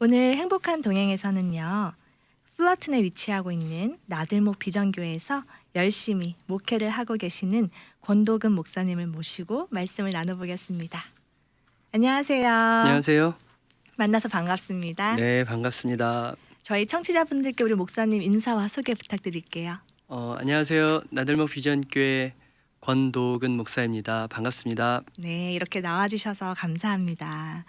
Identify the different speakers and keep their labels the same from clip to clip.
Speaker 1: 오늘 행복한 동행에서는요. 플러튼에 위치하고 있는 나들목 비전교회에서 열심히 목회를 하고 계시는 권도근 목사님을 모시고 말씀을 나눠보겠습니다. 안녕하세요.
Speaker 2: 안녕하세요.
Speaker 1: 만나서 반갑습니다.
Speaker 2: 네, 반갑습니다.
Speaker 1: 저희 청취자분들께 우리 목사님 인사와 소개 부탁드릴게요.
Speaker 2: 어, 안녕하세요. 나들목 비전교회 권도근 목사입니다. 반갑습니다.
Speaker 1: 네, 이렇게 나와주셔서 감사합니다.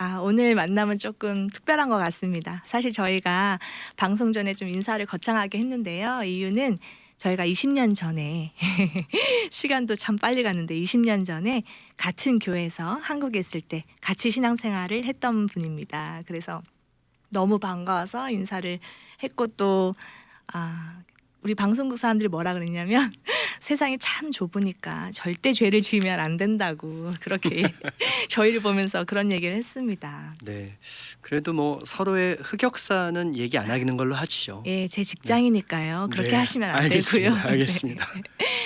Speaker 1: 아, 오늘 만남은 조금 특별한 것 같습니다. 사실 저희가 방송 전에 좀 인사를 거창하게 했는데요. 이유는 저희가 20년 전에 시간도 참 빨리 갔는데 20년 전에 같은 교회에서 한국에 있을 때 같이 신앙생활을 했던 분입니다. 그래서 너무 반가워서 인사를 했고 또 아, 우리 방송국 사람들이 뭐라 그랬냐면 세상이 참 좁으니까 절대 죄를 지으면 안 된다고 그렇게 저희를 보면서 그런 얘기를 했습니다.
Speaker 2: 네. 그래도 뭐 서로의 흑역사는 얘기 안 하기는 걸로 하시죠.
Speaker 1: 예, 제 직장이니까요. 그렇게
Speaker 2: 네,
Speaker 1: 하시면 안
Speaker 2: 알겠습니다.
Speaker 1: 되고요.
Speaker 2: 알겠습니다.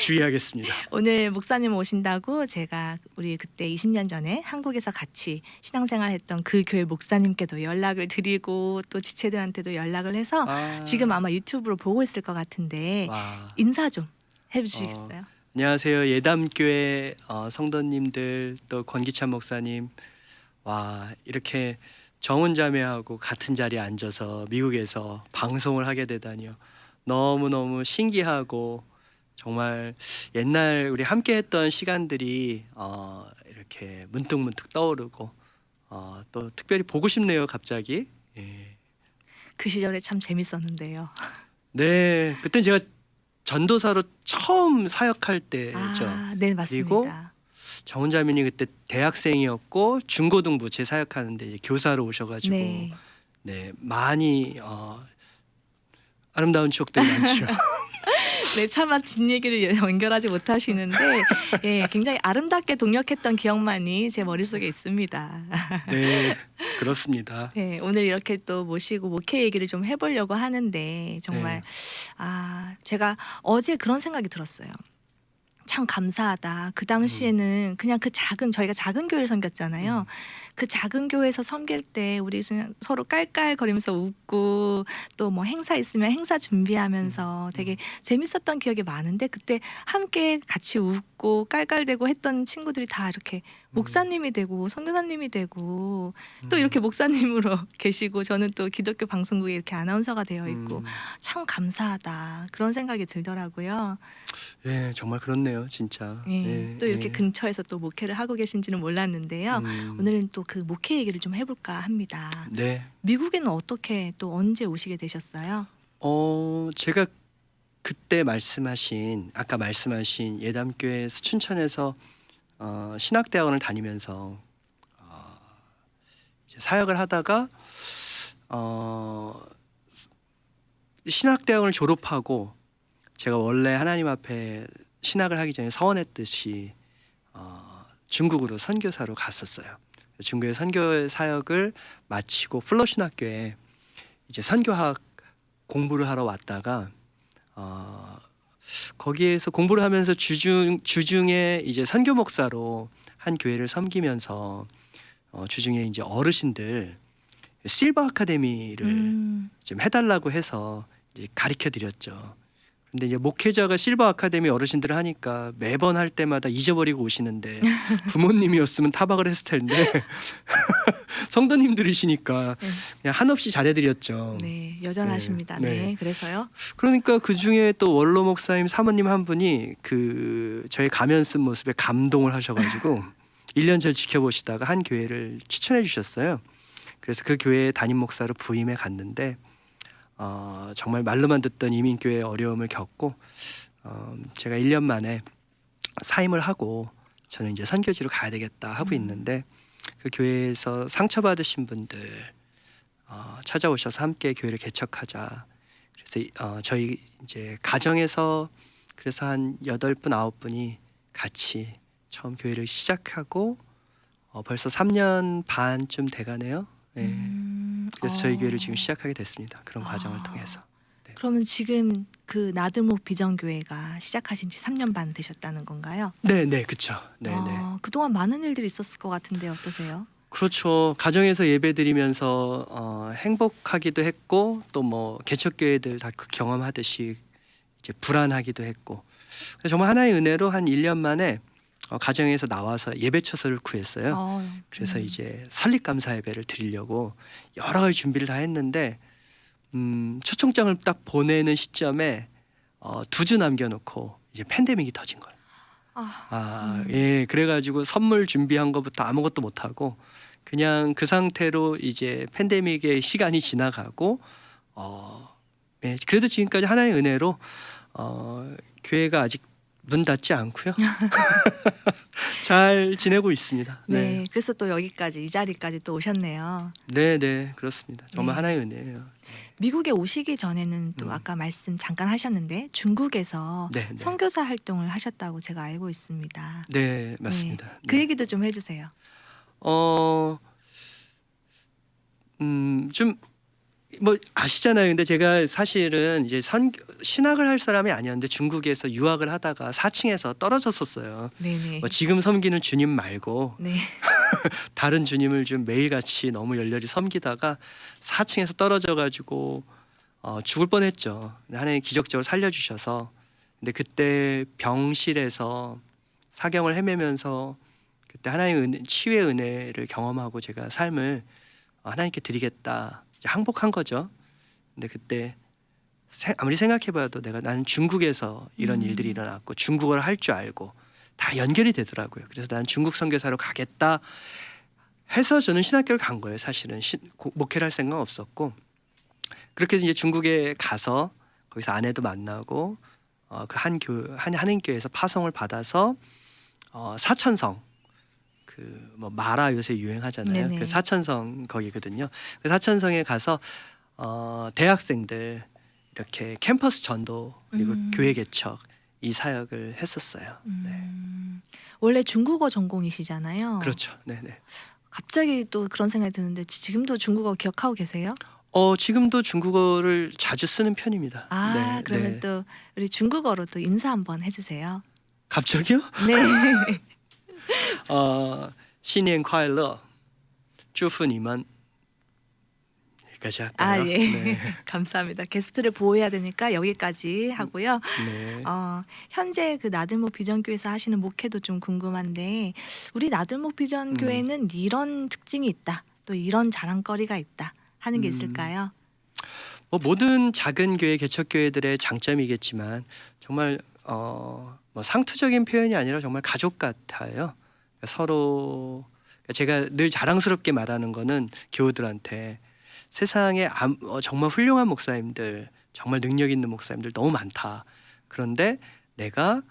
Speaker 2: 주의하겠습니다.
Speaker 1: 오늘 목사님 오신다고 제가 우리 그때 20년 전에 한국에서 같이 신앙생활 했던 그 교회 목사님께도 연락을 드리고 또 지체들한테도 연락을 해서
Speaker 2: 아,
Speaker 1: 지금 아마 유튜브로 보고 있을 것 같은데
Speaker 2: 와.
Speaker 1: 인사 좀 해주시겠어요?
Speaker 2: 안녕하세요. 예담교회 어, 성도님들 또 권기찬 목사님. 와, 이렇게 정은 자매하고 같은 자리에 앉아서 미국에서 방송을 하게 되다니요. 너무 너무 신기하고 정말 옛날 우리 함께 했던 시간들이 어, 이렇게 문득문득 떠오르고 어, 또 특별히 보고 싶네요, 갑자기. 예.
Speaker 1: 그 시절에 참 재밌었는데요.
Speaker 2: 네, 그때 제가 전도사로 처음 사역할 때죠.
Speaker 1: 아, 네
Speaker 2: 그리고
Speaker 1: 맞습니다.
Speaker 2: 정은자민이 그때 대학생이었고 중고등부 제 사역하는데 이제 교사로 오셔가지고 네,
Speaker 1: 네.
Speaker 2: 많이 어, 아름다운 추억들이 많죠.
Speaker 1: 네, 차마 뒷얘기를 연결하지 못하시는데 예, 굉장히 아름답게 동력했던 기억만이 제 머릿속에 있습니다.
Speaker 2: 네, 그렇습니다.
Speaker 1: 네, 오늘 이렇게 또 모시고 목회 얘기를 좀 해보려고 하는데 정말
Speaker 2: 네.
Speaker 1: 아 제가 어제 그런 생각이 들었어요. 참 감사하다. 그 당시에는 그냥 그 작은 저희가 작은 교회를 섬겼잖아요.
Speaker 2: 음.
Speaker 1: 그 작은 교회에서 섬길 때 우리 그냥 서로 깔깔거리면서 웃고 또 뭐 행사 있으면 행사 준비하면서 되게 재밌었던 기억이 많은데 그때 함께 같이 웃고 깔깔대고 했던 친구들이 다 이렇게 목사님이 되고 선교사님이 되고 또
Speaker 2: 음.
Speaker 1: 이렇게 목사님으로 계시고 저는 또 기독교 방송국에 이렇게 아나운서가 되어 있고
Speaker 2: 음,
Speaker 1: 참 감사하다 그런 생각이 들더라고요.
Speaker 2: 예, 정말 그렇네요, 진짜.
Speaker 1: 예,
Speaker 2: 예,
Speaker 1: 또 이렇게
Speaker 2: 예.
Speaker 1: 근처에서 또 목회를 하고 계신지는 몰랐는데요.
Speaker 2: 음,
Speaker 1: 오늘은 또 그 목회 얘기를 좀 해볼까 합니다.
Speaker 2: 네,
Speaker 1: 미국에는 어떻게 또 언제 오시게 되셨어요?
Speaker 2: 어 제가 그때 말씀하신 아까 말씀하신 예담교회에서 춘천에서 어, 신학대학원을 다니면서 어, 사역을 하다가 어, 신학대학원을 졸업하고 제가 원래 하나님 앞에 신학을 하기 전에 서원했듯이 어, 중국으로 선교사로 갔었어요. 중국의 선교 사역을 마치고 플러 신학교에 이제 선교학 공부를 하러 왔다가 어, 거기에서 공부를 하면서 주중 주중에 이제 선교 목사로 한 교회를 섬기면서 어, 주중에 이제 어르신들 실버 아카데미를
Speaker 1: 음,
Speaker 2: 좀 해달라고 해서 이제 가르쳐 드렸죠. 근데 이제 목회자가 실버 아카데미 어르신들을 하니까 매번 할 때마다 잊어버리고 오시는데 부모님이었으면 타박을 했을 텐데 성도님들이시니까
Speaker 1: 네.
Speaker 2: 그냥 한없이 잘해드렸죠.
Speaker 1: 네 여전하십니다.
Speaker 2: 네,
Speaker 1: 네,
Speaker 2: 네.
Speaker 1: 그래서요.
Speaker 2: 그러니까 그 중에 또 원로 목사님 사모님 한 분이 그 저희 가면 쓴 모습에 감동을 하셔가지고 1년 전 지켜보시다가 한 교회를 추천해 주셨어요. 그래서 그 교회 담임 목사로 부임해 갔는데 어, 정말 말로만 듣던 이민교회 어려움을 겪고 어, 제가 1년 만에 사임을 하고 저는 이제 선교지로 가야 되겠다 하고
Speaker 1: 음.
Speaker 2: 있는데 그 교회에서 상처받으신 분들 어, 찾아오셔서 함께 교회를 개척하자. 그래서 이- 어, 저희 이제 가정에서 그래서 한 여덟 분 아홉 분이 같이 처음 교회를 시작하고 어, 벌써 3년 반쯤 돼가네요. 네.
Speaker 1: 음,
Speaker 2: 그래서 저희
Speaker 1: 어.
Speaker 2: 교회를 지금 시작하게 됐습니다. 그런 과정을
Speaker 1: 아.
Speaker 2: 통해서.
Speaker 1: 그러면 지금 그 나들목 비전교회가 시작하신 지 3년 반 되셨다는 건가요?
Speaker 2: 네, 네, 그렇죠. 네, 네.
Speaker 1: 어, 그동안 많은 일들이 있었을 것 같은데 어떠세요?
Speaker 2: 그렇죠. 가정에서 예배드리면서 어, 행복하기도 했고 또 뭐 개척교회들 다 그 경험하듯이 이제 불안하기도 했고 그래서 정말 하나의 은혜로 한 1년 만에 어, 가정에서 나와서 예배처소를 구했어요.
Speaker 1: 어,
Speaker 2: 그래서
Speaker 1: 음.
Speaker 2: 이제 설립 감사 예배를 드리려고 여러 가지 준비를 다 했는데 음, 초청장을 딱 보내는 시점에 어, 두 주 남겨놓고 이제 팬데믹이 터진 거예요.
Speaker 1: 아,
Speaker 2: 아,
Speaker 1: 음.
Speaker 2: 예. 그래가지고 선물 준비한 것부터 아무것도 못 하고 그냥 그 상태로 이제 팬데믹의 시간이 지나가고 어, 예. 그래도 지금까지 하나의 은혜로 어, 교회가 아직 문 닫지 않고요. 잘 지내고 있습니다.
Speaker 1: 네.
Speaker 2: 네.
Speaker 1: 그래서 또 여기까지 이 자리까지 또 오셨네요.
Speaker 2: 네, 네, 그렇습니다. 정말
Speaker 1: 네.
Speaker 2: 하나의 은혜예요.
Speaker 1: 미국에 오시기 전에는 또
Speaker 2: 음.
Speaker 1: 아까 말씀 잠깐 하셨는데 중국에서
Speaker 2: 네, 네.
Speaker 1: 선교사 활동을 하셨다고 제가 알고 있습니다.
Speaker 2: 네, 맞습니다.
Speaker 1: 그
Speaker 2: 네.
Speaker 1: 얘기도 좀 해주세요.
Speaker 2: 어, 음, 좀, 뭐, 아시잖아요. 근데 제가 사실은 이제 선, 신학을 할 사람이 아니었는데 중국에서 유학을 하다가 4층에서 떨어졌었어요.
Speaker 1: 네네.
Speaker 2: 뭐 지금 섬기는 주님 말고
Speaker 1: 네.
Speaker 2: 다른 주님을 좀 매일같이 너무 열렬히 섬기다가 4층에서 떨어져 가지고 어, 죽을 뻔했죠. 근데 하나님 기적적으로 살려주셔서 근데 그때 병실에서 사경을 헤매면서 그때 하나님의 은혜, 치유의 은혜를 경험하고 제가 삶을 어, 하나님께 드리겠다 항복한 거죠. 근데 그때 세- 아무리 생각해봐도 내가 나는 중국에서 이런
Speaker 1: 음.
Speaker 2: 일들이 일어났고 중국어를 할 줄 알고 다 연결이 되더라고요. 그래서 난 중국 선교사로 가겠다 해서 저는 신학교를 간 거예요. 사실은 신, 고- 목회를 할 생각 은 없었고 그렇게 해서 이제 중국에 가서 거기서 아내도 만나고 어, 그한 교 한 한인교회에서 파송을 받아서 어, 사천성 그 뭐 마라 요새 유행하잖아요.
Speaker 1: 네네.
Speaker 2: 그 사천성 거기거든요. 그 사천성에 가서 어, 대학생들 이렇게 캠퍼스 전도 그리고
Speaker 1: 음.
Speaker 2: 교회 개척 이 사역을 했었어요. 네.
Speaker 1: 음, 원래 중국어 전공이시잖아요.
Speaker 2: 그렇죠. 네, 네.
Speaker 1: 갑자기 또 그런 생각이 드는데 지- 지금도 중국어 기억하고 계세요?
Speaker 2: 어, 지금도 중국어를 자주 쓰는 편입니다.
Speaker 1: 아
Speaker 2: 네,
Speaker 1: 그러면
Speaker 2: 네.
Speaker 1: 또 우리 중국어로 또 인사 한번 해주세요.
Speaker 2: 갑자기요?
Speaker 1: 네.
Speaker 2: 어, 新年快乐.祝福你们. 여기까지 할까요?
Speaker 1: 아 예.
Speaker 2: 네.
Speaker 1: 감사합니다. 게스트를 보호해야 되니까 여기까지 하고요.
Speaker 2: 네.
Speaker 1: 어, 현재 그 나들목 비전교회에서 하시는 목회도 좀 궁금한데 우리 나들목
Speaker 2: 음.
Speaker 1: 비전교회는 이런 특징이 있다. 또 이런 자랑거리가 있다. 하는 게
Speaker 2: 음.
Speaker 1: 있을까요?
Speaker 2: 뭐 모든 작은 교회 개척 교회들의 장점이겠지만 정말 어, 뭐 상투적인 표현이 아니라 정말 가족 같아요. 서로 제가 늘 자랑스럽게 말하는 거는 교우들한테 세상에 암- 어, 정말 훌륭한 목사님들, 정말 능력 있는 목사님들 너무 많다. 그런데 내가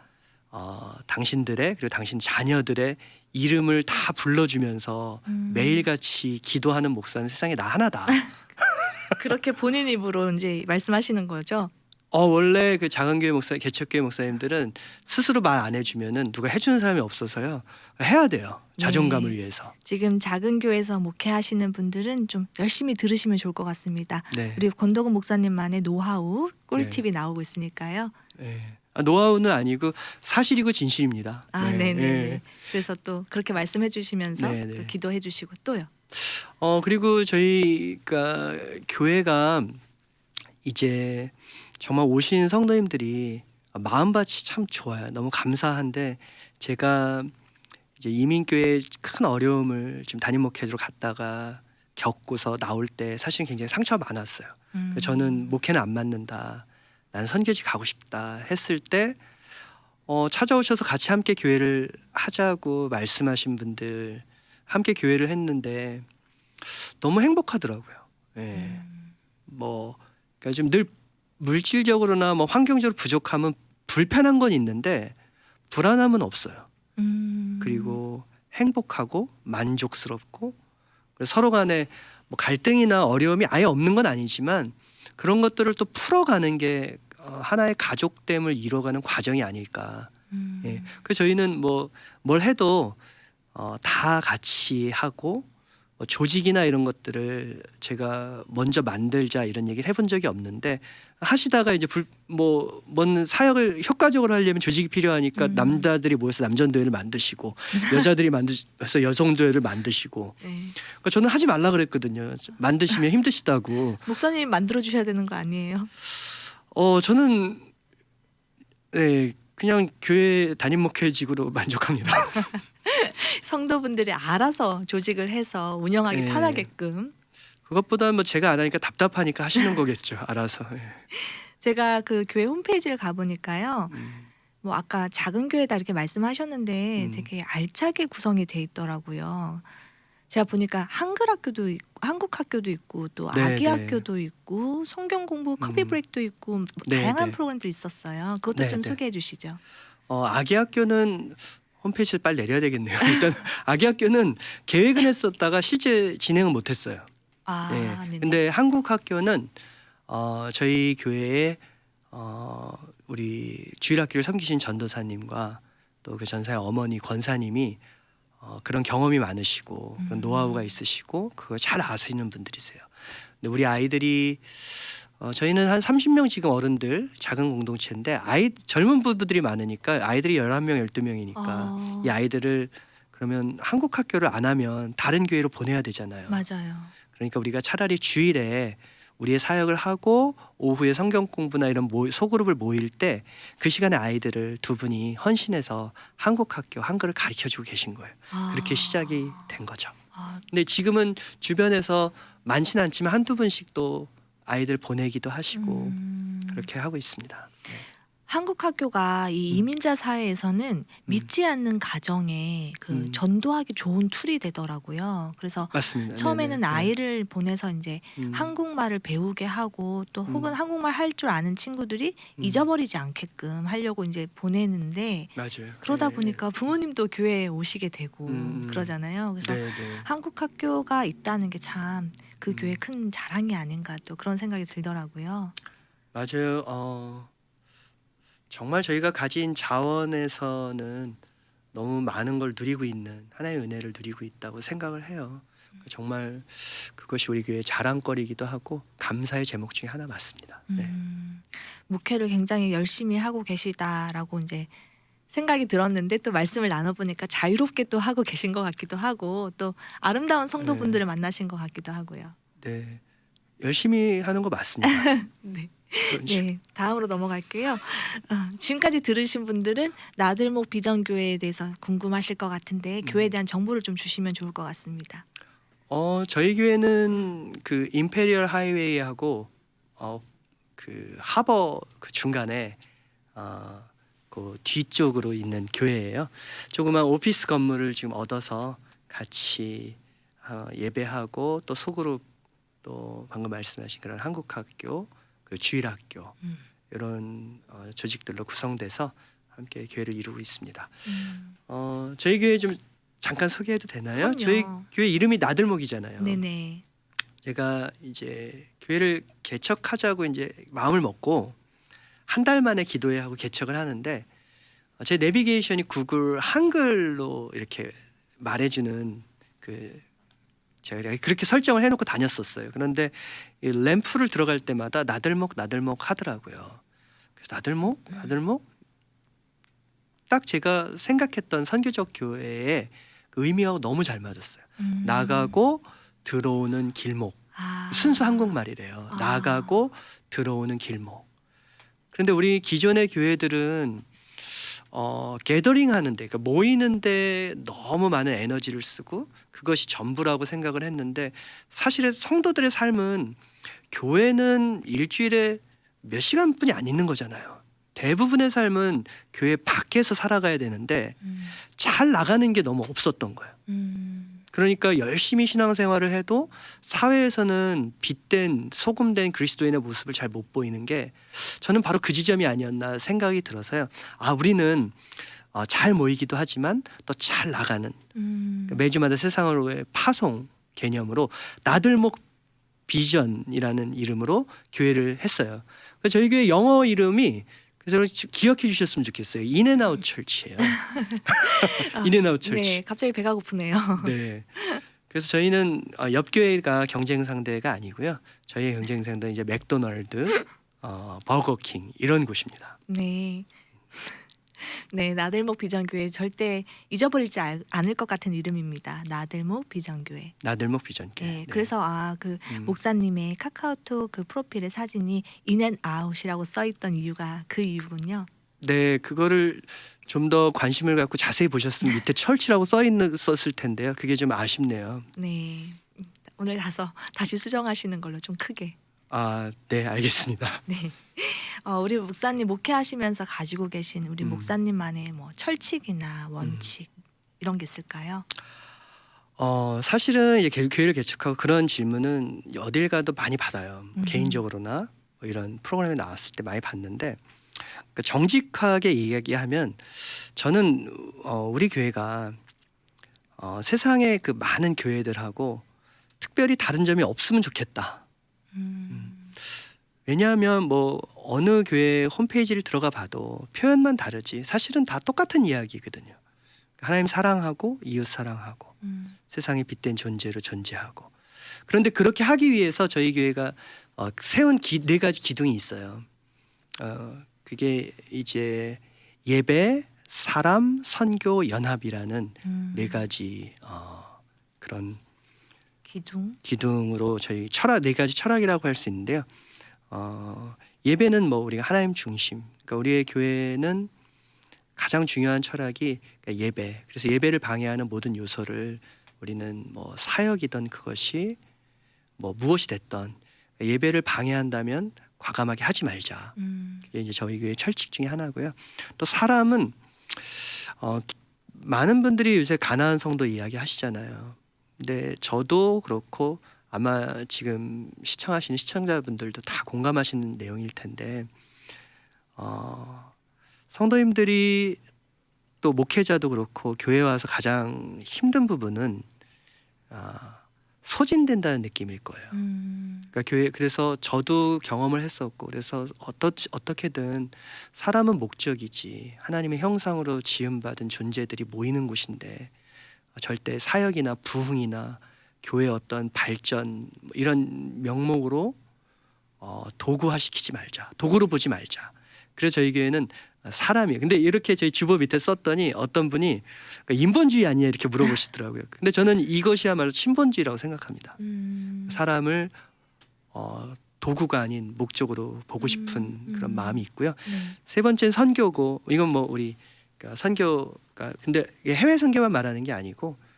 Speaker 2: 어, 당신들의 그리고 당신 자녀들의 이름을 다 불러주면서
Speaker 1: 음.
Speaker 2: 매일같이 기도하는 목사는 세상에 나 하나다.
Speaker 1: 그렇게 본인 입으로 이제 말씀하시는 거죠.
Speaker 2: 어 원래 그 작은교회 목사 개척교회 목사님들은 스스로 말 안 해주면은 누가 해주는 사람이 없어서요 해야 돼요 자존감을
Speaker 1: 네.
Speaker 2: 위해서
Speaker 1: 지금 작은 교회에서 목회하시는 분들은 좀 열심히 들으시면 좋을 것 같습니다.
Speaker 2: 네,
Speaker 1: 우리 권덕은 목사님만의 노하우 꿀팁이 나오고 있으니까요.
Speaker 2: 네. 아, 노하우는 아니고 사실이고 진실입니다
Speaker 1: 아,
Speaker 2: 네,
Speaker 1: 네, 네.
Speaker 2: 네.
Speaker 1: 그래서 또 그렇게 말씀해 주시면서
Speaker 2: 네, 네.
Speaker 1: 또 기도해 주시고 또요.
Speaker 2: 어 그리고 저희가 교회가 이제 정말 오신 성도님들이 마음밭이 참 좋아요. 너무 감사한데 제가 이제 이민교회 큰 어려움을 지금 담임 목회자로 갔다가 겪고서 나올 때 사실 굉장히 상처가 많았어요.
Speaker 1: 음.
Speaker 2: 저는 목회는 안 맞는다. 난 선교지 가고 싶다 했을 때 어, 찾아오셔서 같이 함께 교회를 하자고 말씀하신 분들 함께 교회를 했는데 너무 행복하더라고요. 예.
Speaker 1: 음.
Speaker 2: 뭐 그러니까 좀늘 물질적으로나 뭐 환경적으로 부족함은 불편한 건 있는데 불안함은 없어요.
Speaker 1: 음.
Speaker 2: 그리고 행복하고 만족스럽고 서로 간에 뭐 갈등이나 어려움이 아예 없는 건 아니지만 그런 것들을 또 풀어가는 게 어, 하나의 가족됨을 이뤄가는 과정이 아닐까.
Speaker 1: 음.
Speaker 2: 예. 그래서 저희는 뭐 뭘 해도 어, 다 같이 하고 어, 조직이나 이런 것들을 제가 먼저 만들자 이런 얘기를 해본 적이 없는데 하시다가 이제 불뭐뭔 사역을 효과적으로 하려면 조직이 필요하니까
Speaker 1: 음.
Speaker 2: 남자들이 모여서 남전도회를 만드시고 여자들이 만드서 여성도회를 만드시고
Speaker 1: 네.
Speaker 2: 그러니까 저는 하지 말라 그랬거든요. 만드시면 힘드시다고.
Speaker 1: 목사님 만들어 주셔야 되는 거 아니에요?
Speaker 2: 어 저는 네 그냥 교회 담임 목회직으로 만족합니다.
Speaker 1: 성도분들이 알아서 조직을 해서 운영하기
Speaker 2: 네.
Speaker 1: 편하게끔
Speaker 2: 그것보다 뭐 제가 안 하니까 답답하니까 하시는 거겠죠. 알아서. 예.
Speaker 1: 제가 그 교회 홈페이지를 가보니까요.
Speaker 2: 음.
Speaker 1: 뭐 아까 작은 교회다 이렇게 말씀하셨는데
Speaker 2: 음.
Speaker 1: 되게 알차게 구성이 돼 있더라고요. 제가 보니까 한글 학교도 있고 한국 학교도 있고 또
Speaker 2: 네,
Speaker 1: 아기
Speaker 2: 네.
Speaker 1: 학교도 있고 성경 공부 커피
Speaker 2: 음.
Speaker 1: 브레이크도 있고 뭐
Speaker 2: 네,
Speaker 1: 다양한
Speaker 2: 네.
Speaker 1: 프로그램도 있었어요. 그것도
Speaker 2: 네,
Speaker 1: 좀
Speaker 2: 네.
Speaker 1: 소개해 주시죠.
Speaker 2: 어, 아기 학교는 홈페이지에 빨리 내려야 되겠네요. 일단 아기 학교는 계획은 했었다가 실제 진행은 못했어요.
Speaker 1: 아,
Speaker 2: 네. 근데 한국 학교는 어, 저희 교회에 어, 우리 주일학교를 섬기신 전도사님과 또 그 전사의 어머니 권사님이 어, 그런 경험이 많으시고 그런
Speaker 1: 음.
Speaker 2: 노하우가 있으시고 그걸 잘 아시는 분들이세요. 근데 우리 아이들이 어, 저희는 한 30명 지금 어른들 작은 공동체인데 아이 젊은 부부들이 많으니까 아이들이 11명, 12명이니까
Speaker 1: 어,
Speaker 2: 이 아이들을 그러면 한국 학교를 안 하면 다른 교회로 보내야 되잖아요.
Speaker 1: 맞아요.
Speaker 2: 그러니까 우리가 차라리 주일에 우리의 사역을 하고 오후에 성경 공부나 이런 모, 소그룹을 모일 때 그 시간에 아이들을 두 분이 헌신해서 한국 학교 한글을 가르쳐 주고 계신 거예요.
Speaker 1: 아,
Speaker 2: 그렇게 시작이 된 거죠.
Speaker 1: 아,
Speaker 2: 근데 지금은 주변에서 많지는 않지만 한두 분씩 또 아이들 보내기도 하시고
Speaker 1: 음,
Speaker 2: 그렇게 하고 있습니다. 네.
Speaker 1: 한국 학교가 이
Speaker 2: 음.
Speaker 1: 이민자 사회에서는 믿지 않는 가정에 그
Speaker 2: 음.
Speaker 1: 전도하기 좋은 툴이 되더라고요. 그래서
Speaker 2: 맞습니다.
Speaker 1: 처음에는
Speaker 2: 네네. 네.
Speaker 1: 아이를 보내서 이제
Speaker 2: 음.
Speaker 1: 한국말을 배우게 하고 또 혹은
Speaker 2: 음.
Speaker 1: 한국말 할 줄 아는 친구들이
Speaker 2: 음.
Speaker 1: 잊어버리지 않게끔 하려고 이제 보내는데
Speaker 2: 맞아요.
Speaker 1: 그러다
Speaker 2: 네.
Speaker 1: 보니까 부모님도 교회에 오시게 되고
Speaker 2: 음.
Speaker 1: 그러잖아요. 그래서
Speaker 2: 네, 네.
Speaker 1: 한국 학교가 있다는 게 참그
Speaker 2: 음.
Speaker 1: 교회 큰 자랑이 아닌가 또 그런 생각이 들더라고요.
Speaker 2: 맞아요. 어, 정말 저희가 가진 자원에서는 너무 많은 걸 누리고 있는 하나의 은혜를 누리고 있다고 생각을 해요. 정말 그것이 우리 교회의 자랑거리이기도 하고 감사의 제목 중에 하나 맞습니다. 네.
Speaker 1: 음, 목회를 굉장히 열심히 하고 계시다라고 이제 생각이 들었는데 또 말씀을 나눠보니까 자유롭게 또 하고 계신 것 같기도 하고 또 아름다운 성도분들을 만나신 것 같기도 하고요.
Speaker 2: 네. 열심히 하는 거 맞습니다.
Speaker 1: 네.
Speaker 2: 식으로.
Speaker 1: 네, 다음으로 넘어갈게요. 어, 지금까지 들으신 분들은 나들목 비전교회에 대해서 궁금하실 것 같은데
Speaker 2: 음.
Speaker 1: 교회에 대한 정보를 좀 주시면 좋을 것 같습니다.
Speaker 2: 어, 저희 교회는 그 임페리얼 하이웨이하고 어, 그 하버 그 중간에 어, 그 뒤쪽으로 있는 교회예요. 조그만 오피스 건물을 지금 얻어서 같이 어, 예배하고 또 소그룹 또 방금 말씀하신 그런 한국학교, 그 주일학교
Speaker 1: 음.
Speaker 2: 이런 어, 조직들로 구성돼서 함께 교회를 이루고 있습니다.
Speaker 1: 음,
Speaker 2: 어, 저희 교회 좀 잠깐 소개해도 되나요?
Speaker 1: 그럼요.
Speaker 2: 저희 교회 이름이 나들목이잖아요.
Speaker 1: 네네.
Speaker 2: 제가 이제 교회를 개척하자고 이제 마음을 먹고 한 달 만에 기도회 하고 개척을 하는데 어, 제 내비게이션이 구글 한글로 이렇게 말해주는 그 제가 그렇게 설정을 해놓고 다녔었어요. 그런데 이 램프를 들어갈 때마다 나들목 나들목 하더라고요. 그래서 나들목 나들목 딱 제가 생각했던 선교적 교회의 그 의미하고 너무 잘 맞았어요.
Speaker 1: 음.
Speaker 2: 나가고 들어오는 길목
Speaker 1: 아.
Speaker 2: 순수 한국말이래요.
Speaker 1: 아.
Speaker 2: 나가고 들어오는 길목. 그런데 우리 기존의 교회들은 어, 게더링 하는데 그러니까 모이는데 너무 많은 에너지를 쓰고 그것이 전부라고 생각을 했는데 사실은 성도들의 삶은 교회는 일주일에 몇 시간뿐이 안 있는 거잖아요. 대부분의 삶은 교회 밖에서 살아가야 되는데
Speaker 1: 음.
Speaker 2: 잘 나가는 게 너무 없었던 거예요.
Speaker 1: 음.
Speaker 2: 그러니까 열심히 신앙생활을 해도 사회에서는 빛된 소금된 그리스도인의 모습을 잘 못 보이는 게 저는 바로 그 지점이 아니었나 생각이 들어서요. 아 우리는 어, 잘 모이기도 하지만 또 잘 나가는
Speaker 1: 음.
Speaker 2: 그러니까 매주마다 세상으로의 파송 개념으로 나들목 비전이라는 이름으로 교회를 했어요. 그래서 저희 교회 영어 이름이 그래서 기억해 주셨으면 좋겠어요. 인앤아웃 철치예요. 인앤아웃 철치.
Speaker 1: 네, 갑자기 배가 고프네요.
Speaker 2: 네. 그래서 저희는 어, 옆 교회가 경쟁 상대가 아니고요. 저희의 경쟁 상대는 이제 맥도널드, 어, 버거킹 이런 곳입니다.
Speaker 1: 네. 네, 나들목 비전교회 절대 잊어버리지 알- 않을 것 같은 이름입니다. 나들목 비전교회.
Speaker 2: 나들목 비전교.
Speaker 1: 네, 그래서 아 그
Speaker 2: 음.
Speaker 1: 목사님의 카카오톡 그 프로필의 사진이 인앤 아웃이라고 써 있던 이유가 그 이유군요.
Speaker 2: 네, 그거를 좀 더 관심을 갖고 자세히 보셨으면 밑에 철치라고 써 있는 썼을 텐데요. 그게 좀 아쉽네요.
Speaker 1: 네. 오늘 가서 다시 수정하시는 걸로 좀 크게.
Speaker 2: 아, 네, 알겠습니다.
Speaker 1: 네. 어, 우리 목사님 목회하시면서 가지고 계신 우리
Speaker 2: 음.
Speaker 1: 목사님만의 뭐 철칙이나 원칙 이런 게 있을까요?
Speaker 2: 어, 사실은 이제 교- 교회를 개척하고 그런 질문은 어딜 가도 많이 받아요.
Speaker 1: 음.
Speaker 2: 개인적으로나 뭐 이런 프로그램에 나왔을 때 많이 받는데 그러니까 정직하게 이야기하면 저는 어, 우리 교회가 어, 세상의 그 많은 교회들하고 특별히 다른 점이 없으면 좋겠다.
Speaker 1: 음.
Speaker 2: 왜냐하면 뭐 어느 교회 홈페이지를 들어가 봐도 표현만 다르지 사실은 다 똑같은 이야기거든요. 하나님 사랑하고 이웃 사랑하고
Speaker 1: 음.
Speaker 2: 세상에 빛된 존재로 존재하고 그런데 그렇게 하기 위해서 저희 교회가 어, 세운 기, 네 가지 기둥이 있어요. 어, 그게 이제 예배, 사람, 선교, 연합이라는
Speaker 1: 음.
Speaker 2: 네 가지 어, 그런
Speaker 1: 기둥.
Speaker 2: 기둥으로 저희 철학 네 가지 철학이라고 할 수 있는데요. 어, 예배는 뭐 우리가 하나님 중심. 그러니까 우리의 교회는 가장 중요한 철학이 그러니까 예배. 그래서 예배를 방해하는 모든 요소를 우리는 뭐 사역이든 그것이 뭐 무엇이 됐던 예배를 방해한다면 과감하게 하지 말자.
Speaker 1: 음.
Speaker 2: 그게 이제 저희 교회 철칙 중에 하나고요. 또 사람은 어, 많은 분들이 요새 가나안 성도 이야기 하시잖아요. 근데 저도 그렇고 아마 지금 시청하시는 시청자분들도 다 공감하시는 내용일 텐데 어, 성도님들이 또 목회자도 그렇고 교회 와서 가장 힘든 부분은 아, 소진된다는 느낌일 거예요.
Speaker 1: 음.
Speaker 2: 그러니까 교회 그래서 저도 경험을 했었고 그래서 어떠, 어떻게든 사람은 목적이지 하나님의 형상으로 지음받은 존재들이 모이는 곳인데 절대 사역이나 부흥이나 교회 어떤 발전 뭐 이런 명목으로 어, 도구화 시키지 말자 도구로 보지 말자 그래서 저희 교회는 사람이 근데 이렇게 저희 주보 밑에 썼더니 어떤 분이 그러니까 인본주의 아니냐 이렇게 물어보시더라고요 근데 저는 이것이야말로 신본주의라고 생각합니다
Speaker 1: 음.
Speaker 2: 사람을 어, 도구가 아닌 목적으로 보고 싶은
Speaker 1: 음,
Speaker 2: 그런
Speaker 1: 음.
Speaker 2: 마음이 있고요.
Speaker 1: 네.
Speaker 2: 세 번째는 선교고 이건 뭐 우리 그러니까 선교가 근데 해외 선교만 말하는 게 아니고 어,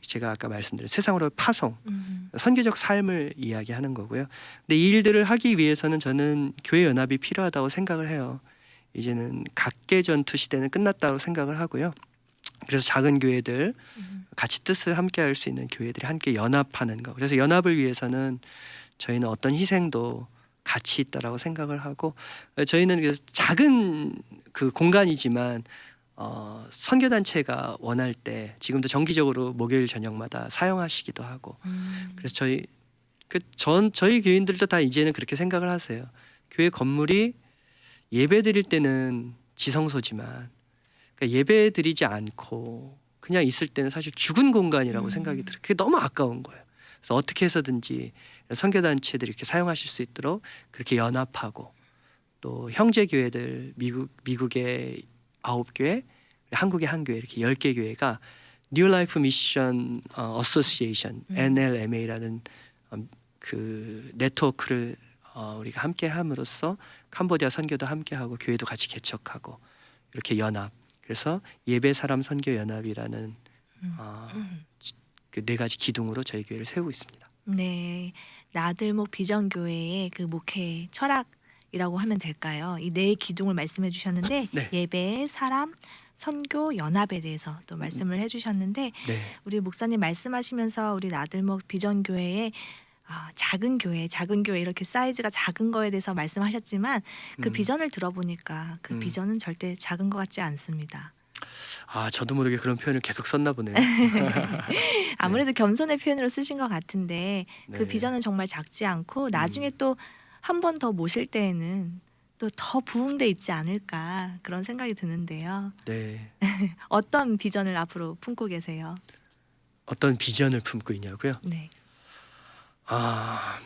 Speaker 2: 제가 아까 말씀드린 세상으로 파송
Speaker 1: 음.
Speaker 2: 선교적 삶을 이야기하는 거고요. 근데 이 일들을 하기 위해서는 저는 교회 연합이 필요하다고 생각을 해요. 이제는 각계 전투 시대는 끝났다고 생각을 하고요. 그래서 작은 교회들
Speaker 1: 음.
Speaker 2: 같이 뜻을 함께 할 수 있는 교회들이 함께 연합하는 거. 그래서 연합을 위해서는 저희는 어떤 희생도 가치 있다라고 생각을 하고 어, 저희는 그래서 작은 그 공간이지만 어, 선교 단체가 원할 때 지금도 정기적으로 목요일 저녁마다 사용하시기도 하고
Speaker 1: 음.
Speaker 2: 그래서 저희 그 전 저희 교인들도 다 이제는 그렇게 생각을 하세요. 교회 건물이 예배 드릴 때는 지성소지만 그러니까 예배 드리지 않고 그냥 있을 때는 사실 죽은 공간이라고
Speaker 1: 음.
Speaker 2: 생각이 들어요. 그게 너무 아까운 거예요. 그래서 어떻게 해서든지 선교단체들이 이렇게 사용하실 수 있도록 그렇게 연합하고 또 형제 교회들 미국 미국의 아홉 교회 한국의 한 교회 이렇게 열 개 교회가 New Life Mission 어, Association
Speaker 1: 음.
Speaker 2: NLMA라는 어, 그 네트워크를 어, 우리가 함께 함으로써 캄보디아 선교도 함께 하고 교회도 같이 개척하고 이렇게 연합 그래서 예배 사람 선교 연합이라는
Speaker 1: 음.
Speaker 2: 어,
Speaker 1: 음.
Speaker 2: 그네 가지 기둥으로 저희 교회를 세우고 있습니다.
Speaker 1: 네, 나들목 비전교회의 그 목회 철학 이라고 하면 될까요? 이 네 기둥을 말씀해 주셨는데
Speaker 2: 네.
Speaker 1: 예배, 사람, 선교, 연합에 대해서 또 말씀을 해 주셨는데
Speaker 2: 네.
Speaker 1: 우리 목사님 말씀하시면서 우리 나들목 비전교회의 아, 작은 교회, 작은 교회 이렇게 사이즈가 작은 거에 대해서 말씀하셨지만 그
Speaker 2: 음.
Speaker 1: 비전을 들어보니까 그
Speaker 2: 음.
Speaker 1: 비전은 절대 작은 것 같지 않습니다.
Speaker 2: 아 저도 모르게 그런 표현을 계속 썼나 보네요.
Speaker 1: 아무래도 겸손의 표현으로 쓰신 것 같은데 그
Speaker 2: 네.
Speaker 1: 비전은 정말 작지 않고 나중에
Speaker 2: 음.
Speaker 1: 또 한 번 더 모실 때에는 또 더 부흥돼 있지 않을까 그런 생각이 드는데요.
Speaker 2: 네.
Speaker 1: 어떤 비전을 앞으로 품고 계세요?
Speaker 2: 어떤 비전을 품고 있냐고요?
Speaker 1: 네.
Speaker 2: 아,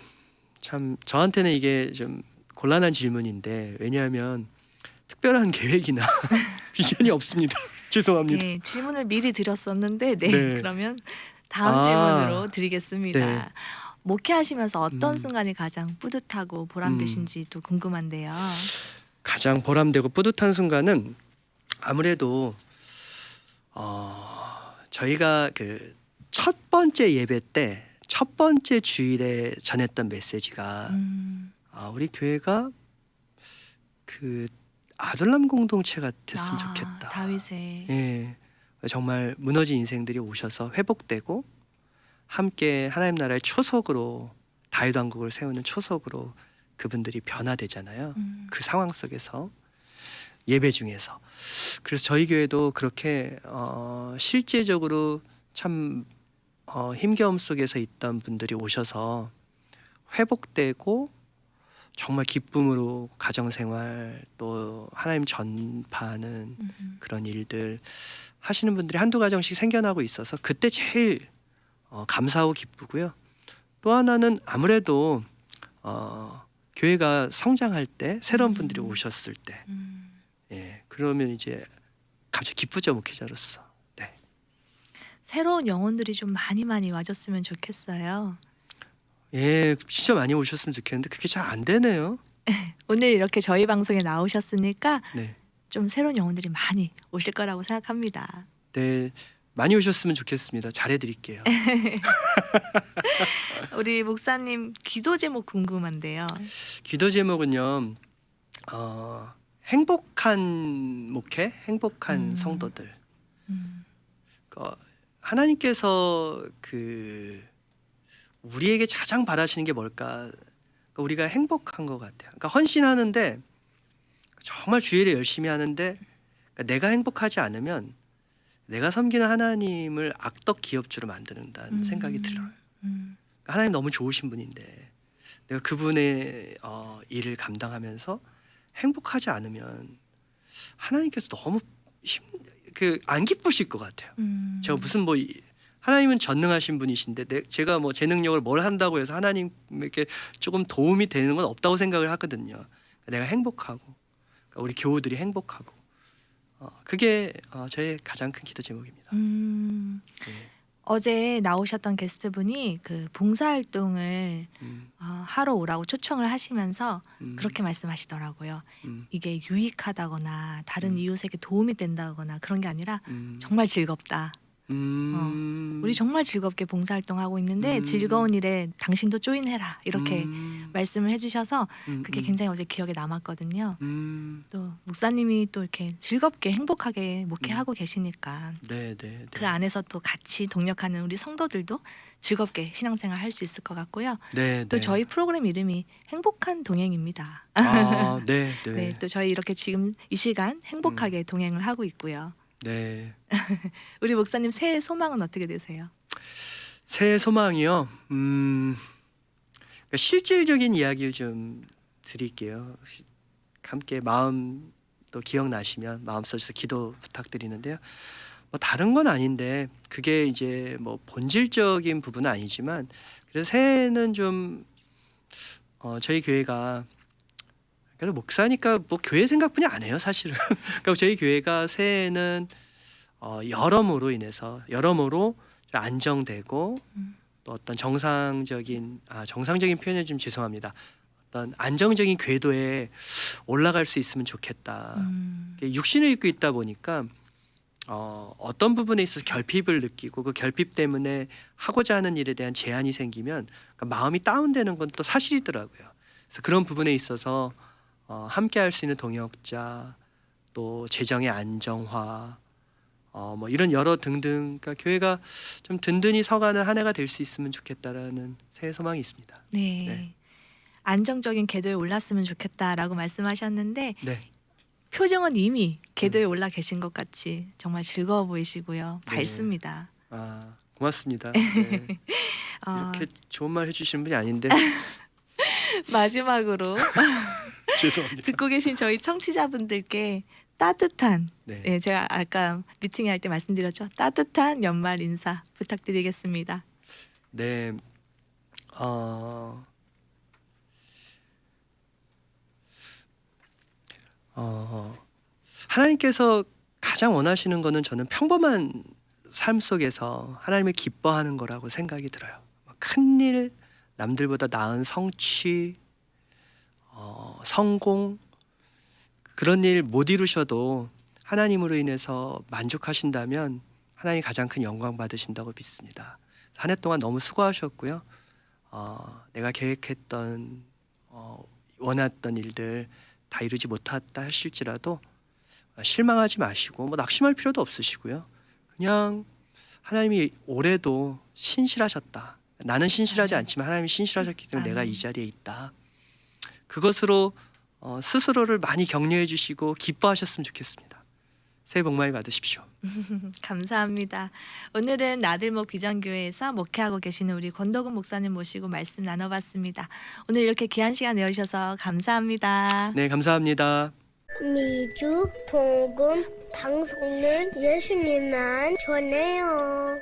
Speaker 2: 참 저한테는 이게 좀 곤란한 질문인데 왜냐하면 특별한 계획이나 비전이 없습니다. 죄송합니다.
Speaker 1: 네, 질문을 미리 드렸었는데 네,
Speaker 2: 네.
Speaker 1: 그러면 다음
Speaker 2: 아.
Speaker 1: 질문으로 드리겠습니다.
Speaker 2: 네.
Speaker 1: 목회하시면서 어떤
Speaker 2: 음.
Speaker 1: 순간이 가장 뿌듯하고 보람되신지 또 궁금한데요.
Speaker 2: 가장 보람되고 뿌듯한 순간은 아무래도 어, 저희가 그 첫 번째 예배 때 첫 번째 주일에 전했던 메시지가
Speaker 1: 음,
Speaker 2: 아, 우리 교회가 그 아들람 공동체가 됐으면
Speaker 1: 아,
Speaker 2: 좋겠다.
Speaker 1: 다윗의
Speaker 2: 예, 정말 무너진 인생들이 오셔서 회복되고 함께 하나님 나라의 초석으로 다윗 왕국을 세우는 초석으로 그분들이 변화되잖아요.
Speaker 1: 음,
Speaker 2: 그 상황 속에서 예배 중에서 그래서 저희 교회도 그렇게 어, 실제적으로 참 어, 힘겨움 속에서 있던 분들이 오셔서 회복되고 정말 기쁨으로 가정생활 또 하나님 전파하는
Speaker 1: 음, 음.
Speaker 2: 그런 일들 하시는 분들이 한두 가정씩 생겨나고 있어서 그때 제일 어, 감사하고 기쁘고요. 또 하나는 아무래도 어, 교회가 성장할 때 새로운 분들이
Speaker 1: 음.
Speaker 2: 오셨을 때,
Speaker 1: 음.
Speaker 2: 예, 그러면 이제 갑자기 기쁘죠 목회자로서. 네,
Speaker 1: 새로운 영혼들이 좀 많이 많이 와줬으면 좋겠어요.
Speaker 2: 예, 진짜 많이 오셨으면 좋겠는데 그게 잘 안 되네요.
Speaker 1: 오늘 이렇게 저희 방송에 나오셨으니까
Speaker 2: 네,
Speaker 1: 좀 새로운 영혼들이 많이 오실 거라고 생각합니다.
Speaker 2: 네, 많이 오셨으면 좋겠습니다. 잘해드릴게요.
Speaker 1: 우리 목사님 기도 제목 궁금한데요.
Speaker 2: 기도 제목은요. 어, 행복한 목회, 행복한
Speaker 1: 음.
Speaker 2: 성도들.
Speaker 1: 음,
Speaker 2: 어, 하나님께서 그 우리에게 가장 바라시는 게 뭘까? 그러니까 우리가 행복한 것 같아요. 그러니까 헌신하는데 정말 주일에 열심히 하는데 그러니까 내가 행복하지 않으면 내가 섬기는 하나님을 악덕 기업주로 만드는다는
Speaker 1: 음,
Speaker 2: 생각이 들어요.
Speaker 1: 음,
Speaker 2: 그러니까 하나님 너무 좋으신 분인데 내가 그분의 어, 일을 감당하면서 행복하지 않으면 하나님께서 너무 힘그안 기쁘실 것 같아요.
Speaker 1: 음.
Speaker 2: 제가 무슨 뭐 이- 하나님은 전능하신 분이신데 내, 제가 뭐 제 능력을 뭘 한다고 해서 하나님에게 조금 도움이 되는 건 없다고 생각을 하거든요. 그러니까 내가 행복하고 그러니까 우리 교우들이 행복하고 어, 그게 어, 저의 가장 큰 기도 제목입니다.
Speaker 1: 음,
Speaker 2: 네.
Speaker 1: 어제 나오셨던 게스트분이 그 봉사활동을
Speaker 2: 음,
Speaker 1: 어, 하러 오라고 초청을 하시면서
Speaker 2: 음,
Speaker 1: 그렇게 말씀하시더라고요.
Speaker 2: 음,
Speaker 1: 이게 유익하다거나 다른
Speaker 2: 음.
Speaker 1: 이웃에게 도움이 된다거나 그런 게 아니라
Speaker 2: 음,
Speaker 1: 정말 즐겁다.
Speaker 2: 음,
Speaker 1: 우리 정말 즐겁게 봉사활동하고 있는데
Speaker 2: 음.
Speaker 1: 즐거운 일에 당신도 조인해라 이렇게
Speaker 2: 음,
Speaker 1: 말씀을 해주셔서
Speaker 2: 음,
Speaker 1: 그게
Speaker 2: 음,
Speaker 1: 굉장히 어제 기억에 남았거든요.
Speaker 2: 음,
Speaker 1: 또 목사님이 또 이렇게 즐겁게 행복하게 목회하고 계시니까
Speaker 2: 네, 네, 네.
Speaker 1: 그 안에서 또 같이 동력하는 우리 성도들도 즐겁게 신앙생활 할 수 있을 것 같고요.
Speaker 2: 네,
Speaker 1: 또
Speaker 2: 네.
Speaker 1: 저희 프로그램 이름이 행복한 동행입니다.
Speaker 2: 아, 네, 네,
Speaker 1: 네, 또 저희 이렇게 지금 이 시간 행복하게 동행을 하고 있고요.
Speaker 2: 네.
Speaker 1: 우리 목사님 새해 소망은 어떻게 되세요?
Speaker 2: 새해 소망이요. 음, 그러니까 실질적인 이야기를 좀 드릴게요. 시- 함께 마음 또 기억나시면 마음속에서 기도 부탁드리는데요. 뭐 다른 건 아닌데 그게 이제 뭐 본질적인 부분은 아니지만 그래서 새해는 좀 어, 저희 교회가 그래도 목사니까 뭐 교회 생각뿐이 안 해요 사실은. 그러니까 저희 교회가 새해는 어, 여러모로 인해서 여러모로 좀 안정되고
Speaker 1: 음.
Speaker 2: 또 어떤 정상적인 아 정상적인 표현이 좀 죄송합니다. 어떤 안정적인 궤도에 올라갈 수 있으면 좋겠다.
Speaker 1: 음,
Speaker 2: 육신을 입고 있다 보니까 어, 어떤 부분에 있어서 결핍을 느끼고 그 결핍 때문에 하고자 하는 일에 대한 제한이 생기면 그러니까 마음이 다운되는 건 또 사실이더라고요. 그래서 그런 부분에 있어서 어, 함께 할 수 있는 동역자 또 재정의 안정화 어, 뭐 이런 여러 등등 그러니까 교회가 좀 든든히 서가는 한 해가 될 수 있으면 좋겠다라는 새해 소망이 있습니다.
Speaker 1: 네.
Speaker 2: 네.
Speaker 1: 안정적인 궤도에 올랐으면 좋겠다라고 말씀하셨는데
Speaker 2: 네.
Speaker 1: 표정은 이미 궤도에 올라 계신 것 같이 정말 즐거워 보이시고요.
Speaker 2: 네.
Speaker 1: 밝습니다.
Speaker 2: 아 고맙습니다. 네.
Speaker 1: 어,
Speaker 2: 이렇게 좋은 말 해주시는 분이 아닌데
Speaker 1: 마지막으로
Speaker 2: 죄송합니다.
Speaker 1: 듣고 계신 저희 청취자분들께 따뜻한
Speaker 2: 네.
Speaker 1: 예, 제가 아까 미팅 할때 말씀드렸죠. 따뜻한 연말 인사 부탁드리겠습니다.
Speaker 2: 네. 어, 어, 하나님께서 가장 원하시는 거는 저는 평범한 삶 속에서 하나님을 기뻐하는 거라고 생각이 들어요. 큰 일, 남들보다 나은 성취, 어, 성공 그런 일 못 이루셔도 하나님으로 인해서 만족하신다면 하나님 가장 큰 영광 받으신다고 믿습니다. 한 해 동안 너무 수고하셨고요. 어, 내가 계획했던 어, 원했던 일들 다 이루지 못했다 하실지라도 실망하지 마시고 뭐 낙심할 필요도 없으시고요. 그냥 하나님이 올해도 신실하셨다. 나는 신실하지
Speaker 1: 아멘.
Speaker 2: 않지만 하나님이 신실하셨기 때문에 내가
Speaker 1: 아멘.
Speaker 2: 이 자리에 있다. 그것으로 어, 스스로를 많이 격려해 주시고 기뻐하셨으면 좋겠습니다. 새해 복 많이 받으십시오.
Speaker 1: 감사합니다. 오늘은 나들목 비전교회에서 목회하고 계시는 우리 권덕은 목사님 모시고 말씀 나눠봤습니다. 오늘 이렇게 귀한 시간 내주셔서 감사합니다.
Speaker 2: 네, 감사합니다.
Speaker 3: 미주 복음 방송은 예수님만 전해요.